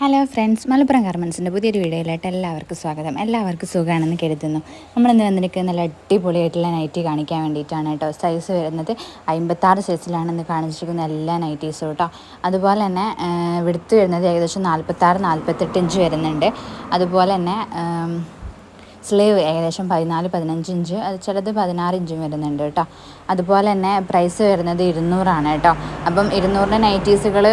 Hello friends Malappuram ഗാർമെൻസിന്റെ പുതിയൊരു വീഡിയോയിലായിട്ട് എല്ലാവർക്കും സ്വാഗതം. എല്ലാവർക്കും സുഖമാണെന്ന് കരുതുന്നു. നമ്മളിന്ന് വന്നിരിക്കുന്നത് നല്ല അടിപൊളിയായിട്ടുള്ള നൈറ്റി കാണിക്കാൻ വേണ്ടിയിട്ടാണ് കേട്ടോ. സൈസ് വരുന്നത് അമ്പത്താറ് സൈസിലാണ് ഇന്ന് കാണിച്ചിരിക്കുന്ന എല്ലാ നൈറ്റീസും കേട്ടോ. അതുപോലെ തന്നെ വിടുത്ത് വരുന്നത് ഏകദേശം നാൽപ്പത്താറ് നാൽപ്പത്തെട്ട് ഇഞ്ച് വരുന്നുണ്ട്. അതുപോലെ തന്നെ സ്ലീവ് ഏകദേശം പതിനാല് പതിനഞ്ച് ഇഞ്ച്. അത് ചിലത് പതിനാറ് ഇഞ്ചും വരുന്നുണ്ട് കേട്ടോ. അതുപോലെ തന്നെ പ്രൈസ് വരുന്നത് ഇരുന്നൂറാണ് കേട്ടോ. അപ്പം ഇരുന്നൂറിന്റെ നൈറ്റീസുകൾ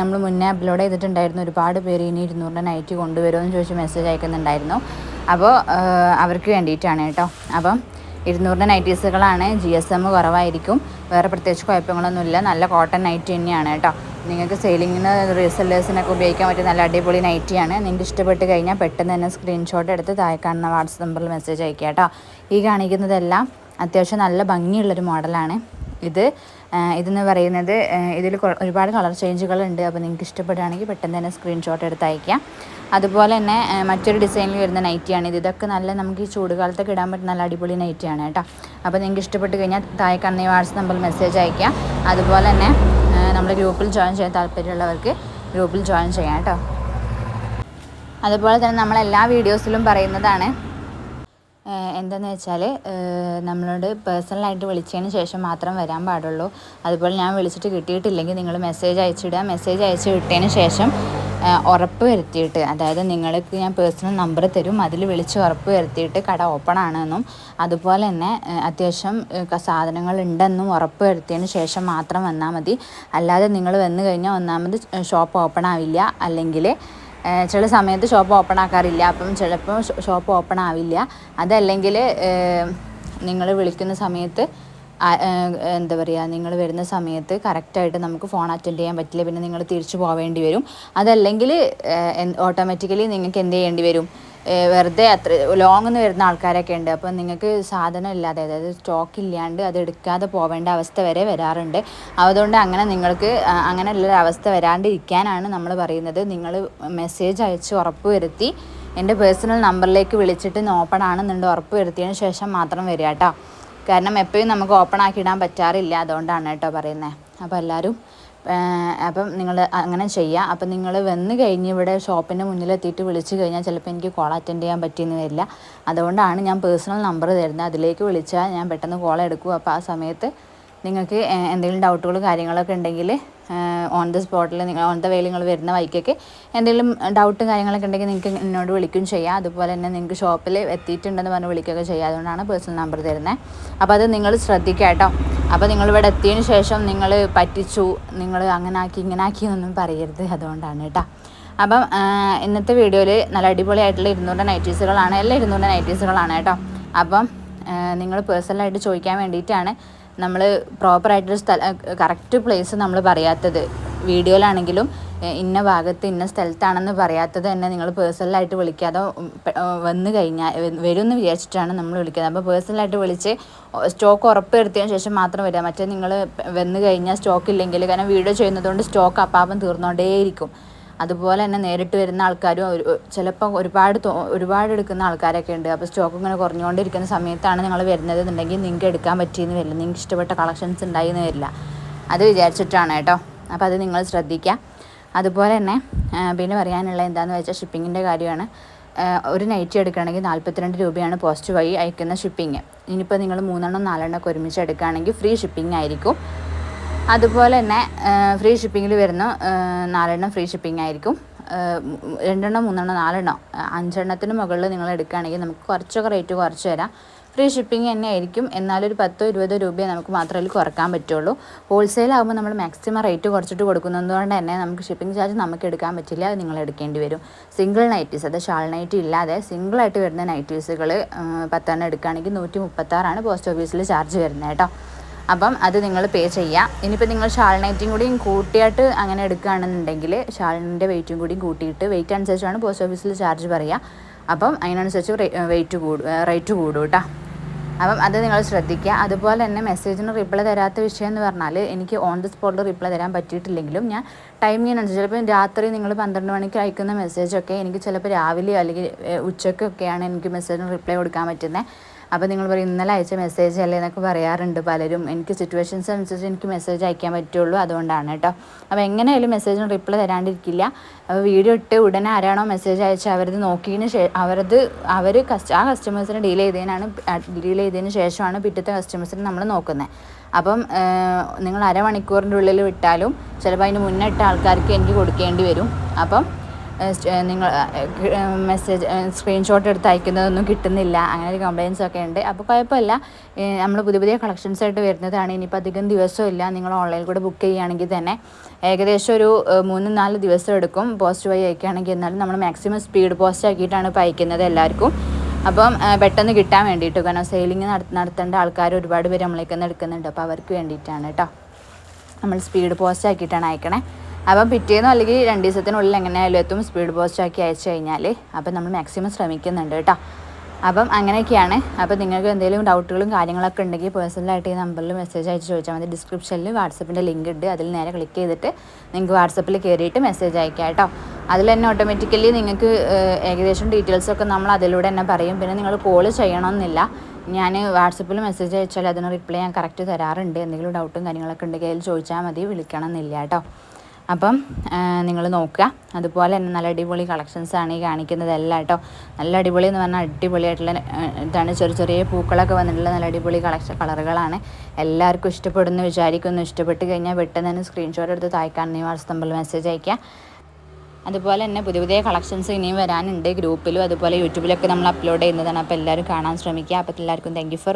നമ്മൾ മുന്നേ അപ്ലോഡ് ചെയ്തിട്ടുണ്ടായിരുന്നു. ഒരുപാട് പേര് ഇനി ഇരുന്നൂറിന്റെ നൈറ്റി കൊണ്ടുവരുമെന്ന് ചോദിച്ച് മെസ്സേജ് അയക്കുന്നുണ്ടായിരുന്നു. അപ്പോൾ അവർക്ക് വേണ്ടിയിട്ടാണ് കേട്ടോ. അപ്പം ഇരുന്നൂറിന്റെ നൈറ്റീസുകളാണ് ജി എസ് എം കുറവായിരിക്കും. വേറെ പ്രത്യേകിച്ച് കുഴപ്പങ്ങളൊന്നുമില്ല. നല്ല കോട്ടൺ നൈറ്റ് തന്നെയാണ് കേട്ടോ. നിങ്ങൾക്ക് സെയിലിങ്ങിന് റീസെല്ലേഴ്സിനൊക്കെ ഉപയോഗിക്കാൻ പറ്റിയ നല്ല അടിപൊളി നൈറ്റിയാണ് നിങ്ങൾക്ക് ഇഷ്ടപ്പെട്ട് കഴിഞ്ഞാൽ പെട്ടെന്ന് തന്നെ സ്ക്രീൻഷോട്ട് എടുത്ത് താഴെ കാണുന്ന വാട്സപ്പ് നമ്പറിൽ മെസ്സേജ് അയക്കുക കേട്ടോ. ഈ കാണിക്കുന്നതെല്ലാം അത്യാവശ്യം നല്ല ഭംഗിയുള്ളൊരു മോഡലാണ്. ഇത് ഇതെന്ന് പറയുന്നത് ഇതിൽ ഒരുപാട് കളർ ചേഞ്ചുകളുണ്ട് അപ്പോൾ നിങ്ങൾക്ക് ഇഷ്ടപ്പെടുകയാണെങ്കിൽ പെട്ടെന്ന് തന്നെ സ്ക്രീൻഷോട്ട് എടുത്ത് അയക്കാം അതുപോലെ തന്നെ മറ്റൊരു ഡിസൈനിൽ വരുന്ന നൈറ്റിയാണ് ഇത്. ഇതൊക്കെ നല്ല നമുക്ക് ഈ ചൂടുകാലത്തൊക്കെ ഇടാൻ പറ്റുന്ന നല്ല അടിപൊളി നൈറ്റിയാണ് കേട്ടോ. അപ്പോൾ നിങ്ങൾക്ക് ഇഷ്ടപ്പെട്ട് കഴിഞ്ഞാൽ താഴെ കാണുന്ന വാട്സപ്പ് നമ്പറിൽ മെസ്സേജ് അയക്കാം അതുപോലെ തന്നെ നമ്മുടെ ഗ്രൂപ്പിൽ ജോയിൻ ചെയ്യാൻ താല്പര്യമുള്ളവർക്ക് ഗ്രൂപ്പിൽ ജോയിൻ ചെയ്യാം കേട്ടോ. അതുപോലെ തന്നെ നമ്മൾ എല്ലാ വീഡിയോസിലും പറയുന്നതാണ് എന്താണെന്ന് വെച്ചാൽ നമ്മളോട് പേഴ്സണലായിട്ട് വിളിച്ചതിന് ശേഷം മാത്രം വരാൻ പാടുള്ളൂ. അതുപോലെ ഞാൻ വിളിച്ചിട്ട് കിട്ടിയിട്ടില്ലെങ്കിൽ നിങ്ങൾ മെസ്സേജ് അയച്ചിടുക. മെസ്സേജ് അയച്ച് വിട്ടതിന് ശേഷം ഉറപ്പ് വരുത്തിയിട്ട് അതായത് നിങ്ങൾക്ക് ഞാൻ പേഴ്സണൽ നമ്പർ തരും അതിൽ വിളിച്ച് ഉറപ്പ് വരുത്തിയിട്ട് കട ഓപ്പൺ ആണെന്നും അതുപോലെ തന്നെ അത്യാവശ്യം സാധനങ്ങൾ ഉണ്ടെന്നും ഉറപ്പ് വരുത്തിയതിന് ശേഷം മാത്രം വന്നാൽ മതി. അല്ലാതെ നിങ്ങൾ വന്നു കഴിഞ്ഞാൽ ഒന്നാമത് ഷോപ്പ് ഓപ്പൺ ആവില്ല. അല്ലെങ്കിൽ ചില സമയത്ത് ഷോപ്പ് ഓപ്പൺ ആക്കാറില്ല. അപ്പം ചിലപ്പോൾ ഷോപ്പ് ഓപ്പൺ ആവില്ല. അതല്ലെങ്കിൽ നിങ്ങൾ വിളിക്കുന്ന സമയത്ത് എന്താ പറയുക നിങ്ങൾ വരുന്ന സമയത്ത് കറക്റ്റായിട്ട് നമുക്ക് ഫോൺ അറ്റൻഡ് ചെയ്യാൻ പറ്റില്ല. പിന്നെ നിങ്ങൾ തിരിച്ചു പോവേണ്ടി വരും. അതല്ലെങ്കിൽ ഓട്ടോമാറ്റിക്കലി നിങ്ങൾക്ക് എന്ത് ചെയ്യേണ്ടി വരും? വെറുതെ അത്ര ലോങ് നിന്ന് വരുന്ന ആൾക്കാരൊക്കെ ഉണ്ട്. അപ്പോൾ നിങ്ങൾക്ക് സാധനം ഇല്ലാതെ അതായത് സ്റ്റോക്ക് ഇല്ലാണ്ട് അത് എടുക്കാതെ പോവേണ്ട അവസ്ഥ വരെ വരാറുണ്ട്. അതുകൊണ്ട് അങ്ങനെ നിങ്ങൾക്ക് അങ്ങനെയുള്ളൊരു അവസ്ഥ വരാണ്ടിരിക്കാനാണ് നമ്മൾ പറയുന്നത്. നിങ്ങൾ മെസ്സേജ് അയച്ച് ഉറപ്പ് വരുത്തി എന്റെ പേഴ്സണൽ നമ്പറിലേക്ക് വിളിച്ചിട്ട് നോപ്പണാണെന്നുണ്ട് ഉറപ്പ് വരുത്തിയതിന് ശേഷം മാത്രം വരിക കേട്ടോ. കാരണം എപ്പോഴും നമുക്ക് ഓപ്പൺ ആക്കി ഇടാൻ പറ്റാറില്ല അതുകൊണ്ടാണ് കേട്ടോ പറയുന്നത് അപ്പോൾ എല്ലാവരും അപ്പം നിങ്ങൾ അങ്ങനെ ചെയ്യുക അപ്പം നിങ്ങൾ വന്ന് കഴിഞ്ഞ് ഇവിടെ ഷോപ്പിന്റെ മുന്നിലെത്തിയിട്ട് വിളിച്ച് കഴിഞ്ഞാൽ ചിലപ്പോൾ എനിക്ക് കോൾ അറ്റൻഡ് ചെയ്യാൻ പറ്റിയെന്ന് വരില്ല. അതുകൊണ്ടാണ് ഞാൻ പേഴ്സണൽ നമ്പർ തരുന്നത്. അതിലേക്ക് വിളിച്ചാൽ ഞാൻ പെട്ടെന്ന് കോൾ എടുക്കും. അപ്പോൾ ആ സമയത്ത് നിങ്ങൾക്ക് എന്തെങ്കിലും ഡൗട്ടുകൾ കാര്യങ്ങളൊക്കെ ഉണ്ടെങ്കിൽ ഓൺ ദ സ്പോട്ടിൽ നിങ്ങൾ ഓൺ ദ വേയിൽ നിങ്ങൾ വരുന്ന വഴിക്കൊക്കെ എന്തെങ്കിലും ഡൗട്ടും കാര്യങ്ങളൊക്കെ ഉണ്ടെങ്കിൽ നിങ്ങൾക്ക് എന്നോട് വിളിക്കുകയും ചെയ്യാം. അതുപോലെ തന്നെ നിങ്ങൾക്ക് ഷോപ്പിൽ എത്തിയിട്ടുണ്ടെന്ന് പറഞ്ഞ് വിളിക്കുകയൊക്കെ ചെയ്യാം. അതുകൊണ്ടാണ് പേഴ്സണൽ നമ്പർ തരുന്നത് അപ്പോൾ അത് നിങ്ങൾ ശ്രദ്ധിക്കുക കേട്ടോ. അപ്പോൾ നിങ്ങൾ ഇവിടെ എത്തിയതിന് ശേഷം നിങ്ങൾ പറ്റിച്ചു. നിങ്ങൾ അങ്ങനെ ആക്കി ഇങ്ങനെ ആക്കി എന്നൊന്നും പറയരുത്. അതുകൊണ്ടാണ് കേട്ടോ. അപ്പം ഇന്നത്തെ വീഡിയോയിൽ നല്ല അടിപൊളിയായിട്ടുള്ള ഇരുന്നൂറ് നൈറ്റീസുകളാണ് എല്ലാ ഇരുന്നൂറ് നൈറ്റീസുകളാണ് കേട്ടോ. അപ്പം നിങ്ങൾ പേഴ്സണലായിട്ട് ചോദിക്കാൻ വേണ്ടിയിട്ടാണ് നമ്മൾ പ്രോപ്പറായിട്ടൊരു സ്ഥല കറക്റ്റ് പ്ലേസ് നമ്മൾ പറയാത്തത്. വീഡിയോയിലാണെങ്കിലും ഇന്ന ഭാഗത്ത് ഇന്ന സ്ഥലത്താണെന്ന് പറയാത്തത് തന്നെ നിങ്ങൾ പേഴ്സണലായിട്ട് വിളിക്കാതെ വന്നു കഴിഞ്ഞാൽ വരുമെന്ന് വിചാരിച്ചിട്ടാണ് നമ്മൾ വിളിക്കുന്നത്. അപ്പോൾ പേഴ്സണലായിട്ട് വിളിച്ച് സ്റ്റോക്ക് ഉറപ്പ് വരുത്തിയതിന് ശേഷം മാത്രം വരിക. മറ്റേ നിങ്ങൾ വന്നു കഴിഞ്ഞാൽ സ്റ്റോക്ക് ഇല്ലെങ്കിൽ കാരണം വീഡിയോ ചെയ്യുന്നതുകൊണ്ട് സ്റ്റോക്ക് അപ്പാപ്പം തീർന്നുകൊണ്ടേയിരിക്കും അതുപോലെ തന്നെ നേരിട്ട് വരുന്ന ആൾക്കാരും ചിലപ്പോൾ ഒരുപാട് ഒരുപാട് എടുക്കുന്ന ആൾക്കാരൊക്കെ ഉണ്ട്. അപ്പോൾ സ്റ്റോക്ക് ഇങ്ങനെ കുറഞ്ഞുകൊണ്ടിരിക്കുന്ന സമയത്താണ് നിങ്ങൾ വരുന്നത് എന്നുണ്ടെങ്കിൽ നിങ്ങൾക്ക് എടുക്കാൻ പറ്റിയെന്ന് വരില്ല. നിങ്ങൾക്ക് ഇഷ്ടപ്പെട്ട കളക്ഷൻസ് ഉണ്ടായിന്ന് വരില്ല. അത് വിചാരിച്ചിട്ടാണ് കേട്ടോ. അപ്പോൾ അത് നിങ്ങൾ ശ്രദ്ധിക്കുക അതുപോലെ തന്നെ പിന്നെ പറയാനുള്ള എന്താണെന്ന് വെച്ചാൽ ഷിപ്പിങ്ങിന്റെ കാര്യമാണ്. ഒരു നൈറ്റി എടുക്കുകയാണെങ്കിൽ നാൽപ്പത്തിരണ്ട് രൂപയാണ് പോസ്റ്റ് വഴി അയക്കുന്ന ഷിപ്പിങ് ഇനിയിപ്പോൾ നിങ്ങൾ മൂന്നെണ്ണം നാലെണ്ണം ഒക്കെ ഒരുമിച്ച് എടുക്കുകയാണെങ്കിൽ ഫ്രീ ഷിപ്പിംഗ് ആയിരിക്കും. അതുപോലെ തന്നെ ഫ്രീ ഷിപ്പിങ്ങിൽ വരുന്ന നാലെണ്ണം ഫ്രീ ഷിപ്പിംഗ് ആയിരിക്കും. രണ്ടെണ്ണം മൂന്നെണ്ണം നാലെണ്ണം അഞ്ചെണ്ണത്തിന് മുകളിൽ നിങ്ങൾ എടുക്കുകയാണെങ്കിൽ നമുക്ക് കുറച്ചൊക്കെ റേറ്റ് കുറച്ച് തരാം. ഫ്രീ ഷിപ്പിംഗ് തന്നെ ആയിരിക്കും. എന്നാലൊരു പത്തോ ഇരുപതോ രൂപയെ നമുക്ക് മാത്രമേ കുറയ്ക്കാൻ പറ്റുള്ളൂ. ഹോൾസെയിൽ ആകുമ്പോൾ നമ്മൾ മാക്സിമം റേറ്റ് കുറച്ചിട്ട് കൊടുക്കുന്നതുകൊണ്ട് തന്നെ നമുക്ക് ഷിപ്പിംഗ് ചാർജ് നമുക്ക് എടുക്കാൻ പറ്റില്ല. അത് നിങ്ങൾ എടുക്കേണ്ടി വരും. സിംഗിൾ നൈറ്റീസ് അത് ഷാൾ നൈറ്റി ഇല്ലാതെ സിംഗിളായിട്ട് വരുന്ന നൈറ്റീസുകൾ പത്തെണ്ണം എടുക്കുകയാണെങ്കിൽ നൂറ്റി മുപ്പത്താറാണ് പോസ്റ്റ് ഓഫീസിൽ ചാർജ് വരുന്നത് കേട്ടോ. അപ്പം അത് നിങ്ങൾ പേ ചെയ്യാം ഇനിയിപ്പോൾ നിങ്ങൾ ഷാൾ നൈറ്റും കൂടിയും കൂട്ടിയിട്ട് അങ്ങനെ എടുക്കുകയാണെന്നുണ്ടെങ്കിൽ ഷാളിന്റെ വെയിറ്റും കൂടിയും കൂട്ടിയിട്ട് വെയിറ്റ് അനുസരിച്ചാണ് പോസ്റ്റ് ഓഫീസിൽ ചാർജ് പറയുക. അപ്പം അതിനനുസരിച്ച് വെയിറ്റ് കൂടും റേറ്റ് കൂടും കേട്ടോ. അപ്പം അത് നിങ്ങൾ ശ്രദ്ധിക്കുക. അതുപോലെ തന്നെ മെസ്സേജിന് റിപ്ലൈ തരാത്ത വിഷയം എന്ന് പറഞ്ഞാൽ എനിക്ക് ഓൺ ദി സ്പോട്ടിൽ റിപ്ലൈ തരാൻ പറ്റിയിട്ടില്ലെങ്കിലും ഞാൻ ടൈമിങ്ങിനനുസരിച്ച് ചിലപ്പോൾ രാത്രി നിങ്ങൾ പന്ത്രണ്ട് മണിക്ക് അയക്കുന്ന മെസ്സേജൊക്കെ എനിക്ക് ചിലപ്പോൾ രാവിലെയോ അല്ലെങ്കിൽ ഉച്ചയ്ക്കൊക്കെയാണ് എനിക്ക് മെസ്സേജിന് റിപ്ലൈ കൊടുക്കാൻ പറ്റുന്നത് അപ്പോൾ നിങ്ങൾ പറയും ഇന്നലെ അയച്ച മെസ്സേജ് അല്ലേ? എന്നൊക്കെ പറയാറുണ്ട് പലരും. എനിക്ക് സിറ്റുവേഷൻസ് അനുസരിച്ച് എനിക്ക് മെസ്സേജ് അയക്കാൻ പറ്റുള്ളൂ അതുകൊണ്ടാണ് കേട്ടോ. അപ്പോൾ എങ്ങനെയായാലും മെസ്സേജിന് റിപ്ലൈ തരാണ്ടിരിക്കില്ല. അപ്പോൾ വീഡിയോ ഇട്ട് ഉടനെ ആരാണോ മെസ്സേജ് അയച്ച് അവരത് നോക്കിയതിന് ശേഷം അവരത് അവർ കസ്റ്റ ആ കസ്റ്റമേഴ്സിനെ ഡീൽ ചെയ്തതിനാണ് ഡീൽ ചെയ്തതിന് ശേഷമാണ് പിറ്റത്തെ കസ്റ്റമേഴ്സിനെ നമ്മൾ നോക്കുന്നത്. അപ്പം നിങ്ങൾ അരമണിക്കൂറിന്റെ ഉള്ളിൽ വിട്ടാലും ചിലപ്പോൾ അതിന് മുന്നേ ഇട്ട ആൾക്കാർക്ക് എനിക്ക് കൊടുക്കേണ്ടി വരും. അപ്പം നിങ്ങൾ മെസ്സേജ് സ്ക്രീൻഷോട്ട് എടുത്ത് അയക്കുന്നതൊന്നും കിട്ടുന്നില്ല. അങ്ങനെ ഒരു കംപ്ലയിൻസ് ഒക്കെ ഉണ്ട്. അപ്പോൾ കുഴപ്പമില്ല. നമ്മൾ പുതിയ പുതിയ കളക്ഷൻസ് ആയിട്ട് വരുന്നതാണ്. ഇനിയിപ്പോൾ അധികം ദിവസമില്ല നിങ്ങൾ ഓൺലൈനിൽ കൂടെ ബുക്ക് ചെയ്യുകയാണെങ്കിൽ തന്നെ ഏകദേശം ഒരു മൂന്ന് നാല് ദിവസം എടുക്കും. പോസ്റ്റ് വഴി അയക്കുകയാണെങ്കിൽ എന്നാലും നമ്മൾ മാക്സിമം സ്പീഡ് പോസ്റ്റ് ആക്കിയിട്ടാണ് ഇപ്പോൾ അയക്കുന്നത് എല്ലാവർക്കും. അപ്പം പെട്ടെന്ന് കിട്ടാൻ വേണ്ടിയിട്ട് കാരണം സെയിലിംഗ് നടത്തേണ്ട ആൾക്കാർ ഒരുപാട് പേര് നമ്മളേക്ക് എടുക്കുന്നുണ്ട്. അപ്പോൾ അവർക്ക് വേണ്ടിയിട്ടാണ് കേട്ടോ. നമ്മൾ സ്പീഡ് പോസ്റ്റ് ആക്കിയിട്ടാണ് അയക്കണേ. അപ്പം പിറ്റേന്നോ അല്ലെങ്കിൽ രണ്ട് ദിവസത്തിനുള്ളിൽ എങ്ങനെയായാലും എത്തും സ്പീഡ് പോസ്റ്റ് ആക്കി അയച്ചു കഴിഞ്ഞാൽ അപ്പം നമ്മൾ മാക്സിമം ശ്രമിക്കുന്നുണ്ട് കേട്ടോ. അപ്പം അങ്ങനെയൊക്കെയാണ്. അപ്പം നിങ്ങൾക്ക് എന്തെങ്കിലും ഡൗട്ടുകളും കാര്യങ്ങളൊക്കെ ഉണ്ടെങ്കിൽ പേഴ്സണലായിട്ട് ഈ നമ്പറിൽ മെസ്സേജ് അയച്ച് ചോദിച്ചാൽ മതി. ഡിസ്ക്രിപ്ഷനിൽ വാട്സപ്പിന്റെ ലിങ്ക് ഉണ്ട് അതിൽ നേരെ ക്ലിക്ക് ചെയ്തിട്ട് നിങ്ങൾക്ക് വാട്സപ്പിൽ കയറിയിട്ട് മെസ്സേജ് അയക്കാം കേട്ടോ. അതിൽ തന്നെ ഓട്ടോമാറ്റിക്കലി നിങ്ങൾക്ക് ഏകദേശം ഡീറ്റെയിൽസൊക്കെ നമ്മൾ അതിലൂടെ തന്നെ പറയും. പിന്നെ നിങ്ങൾ കോൾ ചെയ്യണമെന്നില്ല. ഞാൻ വാട്സപ്പിൽ മെസ്സേജ് അയച്ചാൽ അതിന് റിപ്ലൈ ഞാൻ കറക്റ്റ് തരാറുണ്ട്. എന്തെങ്കിലും ഡൗട്ടും കാര്യങ്ങളൊക്കെ ഉണ്ടെങ്കിൽ അതിൽ ചോദിച്ചാൽ മതി. വിളിക്കണം എന്നില്ല കേട്ടോ. അപ്പം നിങ്ങൾ നോക്കുക. അതുപോലെ തന്നെ നല്ല അടിപൊളി കളക്ഷൻസാണ് ഈ കാണിക്കുന്നത് കാണിക്കുന്നതെല്ലാം കേട്ടോ. നല്ല അടിപൊളി എന്ന് പറഞ്ഞാൽ അടിപൊളിയായിട്ടുള്ള ഇതാണ് ചെറിയ ചെറിയ പൂക്കളൊക്കെ വന്നിട്ടുള്ള നല്ല അടിപൊളി കളക്ഷൻ കളറുകളാണ്. എല്ലാവർക്കും ഇഷ്ടപ്പെടുന്നു വിചാരിക്കുന്നു. ഇഷ്ടപ്പെട്ട് കഴിഞ്ഞാൽ പെട്ടെന്ന് തന്നെ സ്ക്രീൻഷോട്ട് എടുത്ത് തായ്ക്കാൻ നീ വാട്സപ്പിൽ മെസ്സേജ് അയക്കുക അതുപോലെ തന്നെ പുതിയ പുതിയ കളക്ഷൻസ് ഇനിയും വരാനുണ്ട്. ഗ്രൂപ്പിലും അതുപോലെ യൂട്യൂബിലൊക്കെ നമ്മൾ അപ്ലോഡ് ചെയ്യുന്നതാണ്. അപ്പോൾ എല്ലാവരും കാണാൻ ശ്രമിക്കുക. അപ്പോൾ എല്ലാവർക്കും താങ്ക് ഫോർ